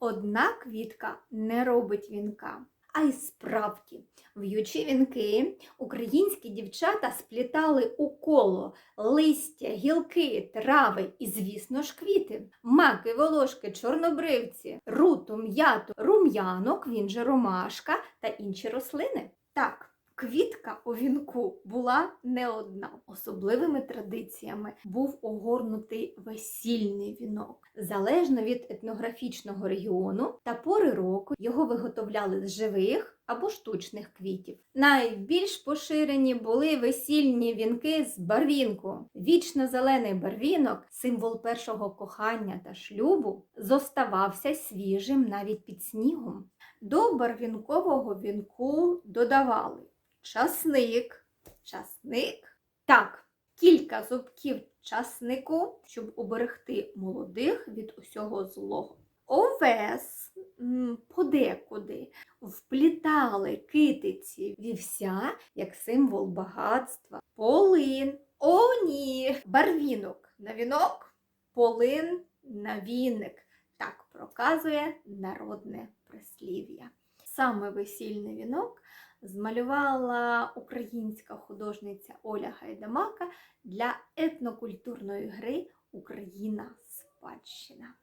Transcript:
Одна квітка не робить вінка. А й справді, в'ючі вінки, українські дівчата сплітали у коло листя, гілки, трави і, звісно ж, квіти, маки, волошки, чорнобривці, руту, м'яту, рум'янок, він же ромашка та інші рослини. Так, квітка у вінку була не одна. Особливими традиціями був огорнутий весільний вінок. Залежно від етнографічного регіону та пори року його виготовляли з живих або штучних квітів. Найбільш поширені були весільні вінки з барвінку. Вічно зелений барвінок, символ першого кохання та шлюбу, зоставався свіжим навіть під снігом. До барвінкового вінку додавали часник, часник. Так, кілька зубків часнику, щоб уберегти молодих від усього злого. Овес подекуди вплітали китиці вівся як символ багатства. Полин, о ні, барвінок на вінок, полин на віник. Так проказує народне прислів'я. Саме весільний вінок змалювала українська художниця Оля Гайдамака для етнокультурної гри Україна спадщина.